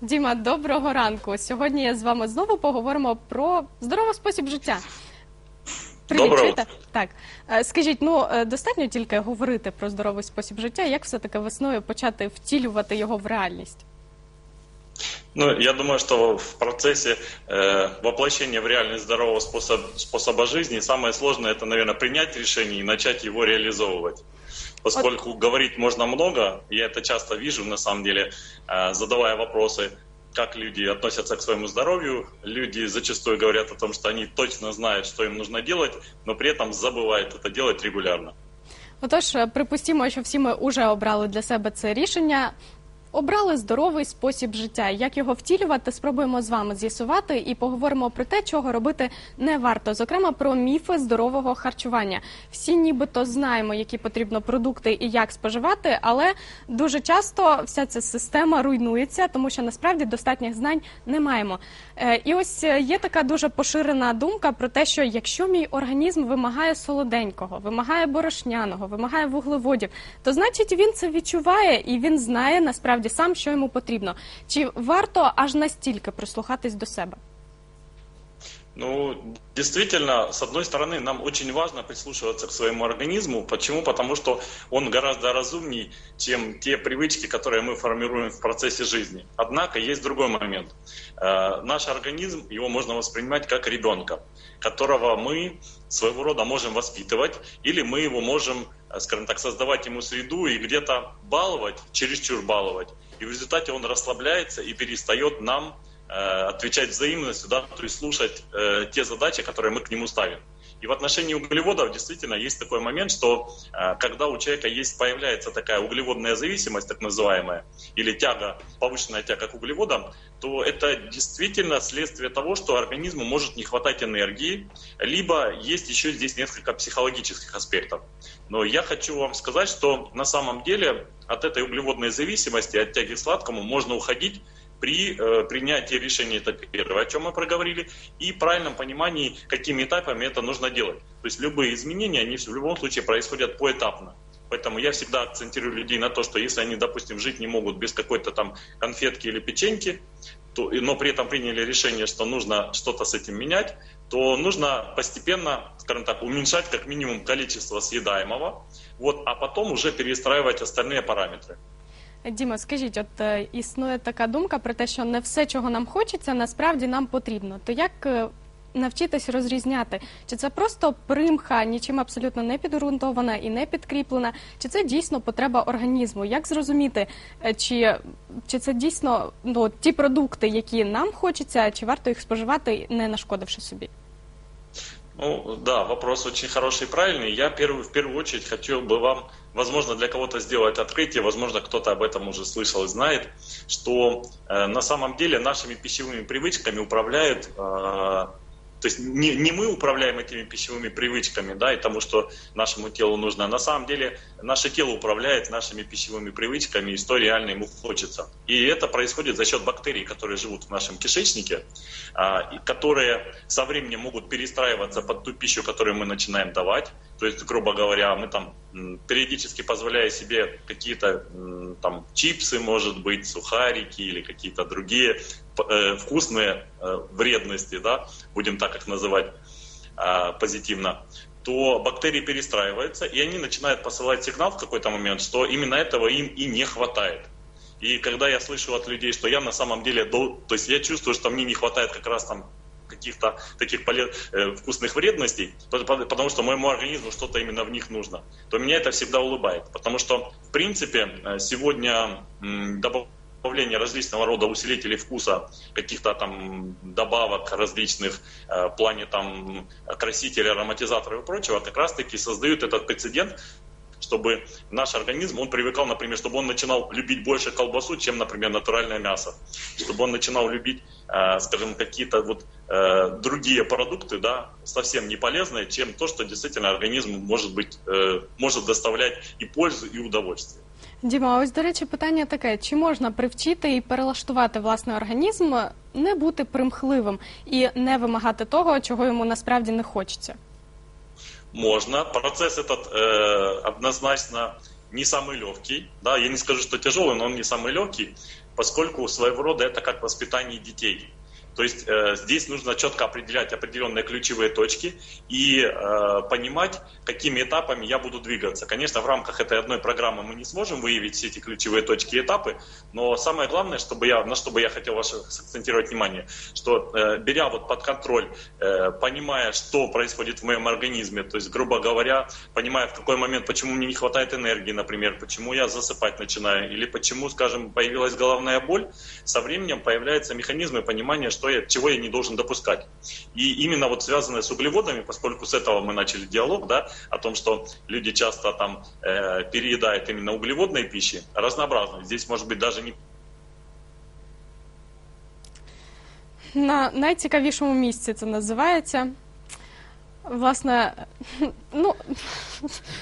Діма, доброго ранку. Сьогодні з вами знову поговоримо про здоровий спосіб життя. Привіт, Доброго чуєте? Так. Е, Скажіть, ну е, достатньо тільки говорити про здоровий спосіб життя, як все-таки весною почати втілювати його в реальність? Ну, я думаю, что в процессе э, воплощения в реальность здорового способ, способа жизни самое сложное это, наверное, принять решение и начать его реализовывать. Поскольку говорить можно много, я это часто вижу, на самом деле, э, задавая вопросы, как люди относятся к своему здоровью. Люди зачастую говорят о том, что они точно знают, что им нужно делать, но при этом забывают это делать регулярно. Отож, е, припустімо, що всі ми вже обрали для себе це рішення. Обрали здоровий спосіб життя. Як його втілювати, спробуємо з вами з'ясувати і поговоримо про те, чого робити не варто. Зокрема, про міфи здорового харчування. Всі нібито знаємо, які потрібно продукти і як споживати, але дуже часто вся ця система руйнується, тому що насправді достатніх знань не маємо. Е, І ось е, є така дуже поширена думка про те, що якщо мій організм вимагає солоденького, вимагає борошняного, вимагає вуглеводів, то значить він це відчуває і він знає насправді сам, що йому потрібно. Чи варто аж настільки прислухатись до себе? Ну, действительно, с одной стороны, нам очень важно прислушиваться к своему организму. Почему? Потому что он гораздо разумней, чем те привычки, которые мы формируем в процессе жизни. Однако есть другой момент. Э, наш организм, его можно воспринимать как ребенка, которого мы своего рода можем воспитывать, или мы его можем, э, скажем так, создавать ему среду и где-то баловать, чересчур баловать. И в результате он расслабляется и перестает нам отвечать взаимностью, да, то есть слушать э, те задачи, которые мы к нему ставим. И в отношении углеводов действительно есть такой момент, что э, когда у человека есть, появляется такая углеводная зависимость, так называемая, или тяга, повышенная тяга к углеводам, то это действительно следствие того, что организму может не хватать энергии, либо есть еще здесь несколько психологических аспектов. Но я хочу вам сказать, что на самом деле от этой углеводной зависимости, от тяги к сладкому можно уходить при э, принятии решения, это первое, о чем мы проговорили, и правильном понимании, какими этапами это нужно делать. То есть любые изменения, они в любом случае происходят поэтапно. Поэтому я всегда акцентирую людей на то, что если они, допустим, жить не могут без какой-то там конфетки или печеньки, то, но при этом приняли решение, что нужно что-то с этим менять, то нужно постепенно, скажем так, уменьшать как минимум количество съедаемого, вот, а потом уже перестраивать остальные параметры. Діма, скажіть, от е, існує така думка про те, що не все, чого нам хочеться, насправді нам потрібно. То як е, навчитись розрізняти, чи це просто примха, нічим абсолютно не підґрунтована і не підкріплена, чи це дійсно потреба організму? Як зрозуміти, е, чи, чи це дійсно ну, ті продукти, які нам хочеться, чи варто їх споживати, не нашкодивши собі? Ну да, вопрос очень хороший и правильный. Я первый, в первую очередь хотел бы вам, возможно, для кого-то сделать открытие, возможно, кто-то об этом уже слышал и знает, что э, на самом деле нашими пищевыми привычками управляют э, то есть не, не мы управляем этими пищевыми привычками, да, и тому, что нашему телу нужно. На самом деле наше тело управляет нашими пищевыми привычками и что реально ему хочется. И это происходит за счет бактерий, которые живут в нашем кишечнике, а, и которые со временем могут перестраиваться под ту пищу, которую мы начинаем давать. То есть, грубо говоря, мы там периодически позволяя себе какие-то там чипсы, может быть, сухарики или какие-то другие вкусные э, вредности, да, будем так их называть а, позитивно, то бактерии перестраиваются, и они начинают посылать сигнал в какой-то момент, что именно этого им и не хватает. И когда я слышу от людей, что я на самом деле, то есть я чувствую, что мне не хватает как раз там каких-то таких поле- э, вкусных вредностей, по- по- потому что моему организму что-то именно в них нужно, то меня это всегда улыбает. Потому что, в принципе, э, сегодня м, добавление различного рода усилителей вкуса, каких-то там добавок различных э, в плане там красителей, ароматизаторов и прочего, как раз-таки создают этот прецедент, чтобы наш организм, он привыкал, например, чтобы он начинал любить больше колбасу, чем, например, натуральное мясо. Чтобы он начинал любить, э, скажем, какие-то вот э, другие продукты, да, совсем не полезные, чем то, что действительно организму может быть, э, может доставлять и пользу, и удовольствие. Діма, а ось до речі, питання таке: чи можна привчити і перелаштувати власний організм, не бути примхливим і не вимагати того, чого йому насправді не хочеться? Можно. Процесс этот э, однозначно не самый легкий. Да, я не скажу, что тяжелый, но он не самый легкий. поскольку своего рода это как воспитание детей. То есть э, здесь нужно четко определять определенные ключевые точки и э, понимать, какими этапами я буду двигаться. Конечно, в рамках этой одной программы мы не сможем выявить все эти ключевые точки и этапы, но самое главное, чтобы я, на что бы я хотел ваше сакцентировать внимание, что э, беря вот под контроль, понимая, что происходит в моем организме, то есть, грубо говоря, понимая, в какой момент, почему мне не хватает энергии, например, почему я засыпать начинаю, или почему, скажем, появилась головная боль, со временем появляются механизмы понимания, что я, чего я не должен допускать. И именно вот связанное с углеводами, поскольку с этого мы начали диалог, да, о том, что люди часто там э, переедают именно углеводной пищи, разнообразно. Здесь может быть даже не На найцікавішому місці це називається. Власне, ну,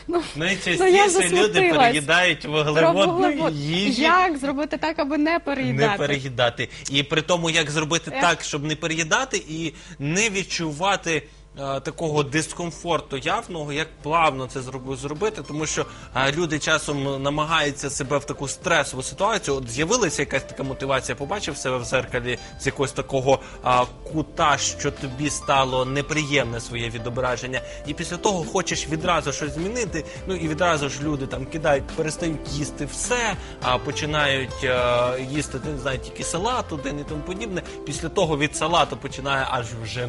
ну, ну я люди переїдають вуглеводну вуглевод. їжу. Як зробити так, аби не переїдати? Не переїдати. І при тому, як зробити Ех. так, щоб не переїдати і не відчувати такого дискомфорту явного, як плавно це зроб- зробити, тому що е, люди часом намагаються себе в таку стресову ситуацію. От з'явилася якась така мотивація, побачив себе в зеркалі з якогось такого кута, що тобі стало неприємне своє відображення, і після того хочеш відразу щось змінити. Ну і відразу ж люди там кидають, перестають їсти все, а починають е, їсти, не знаю, тільки салат один і тому подібне. Після того від салату починає аж вже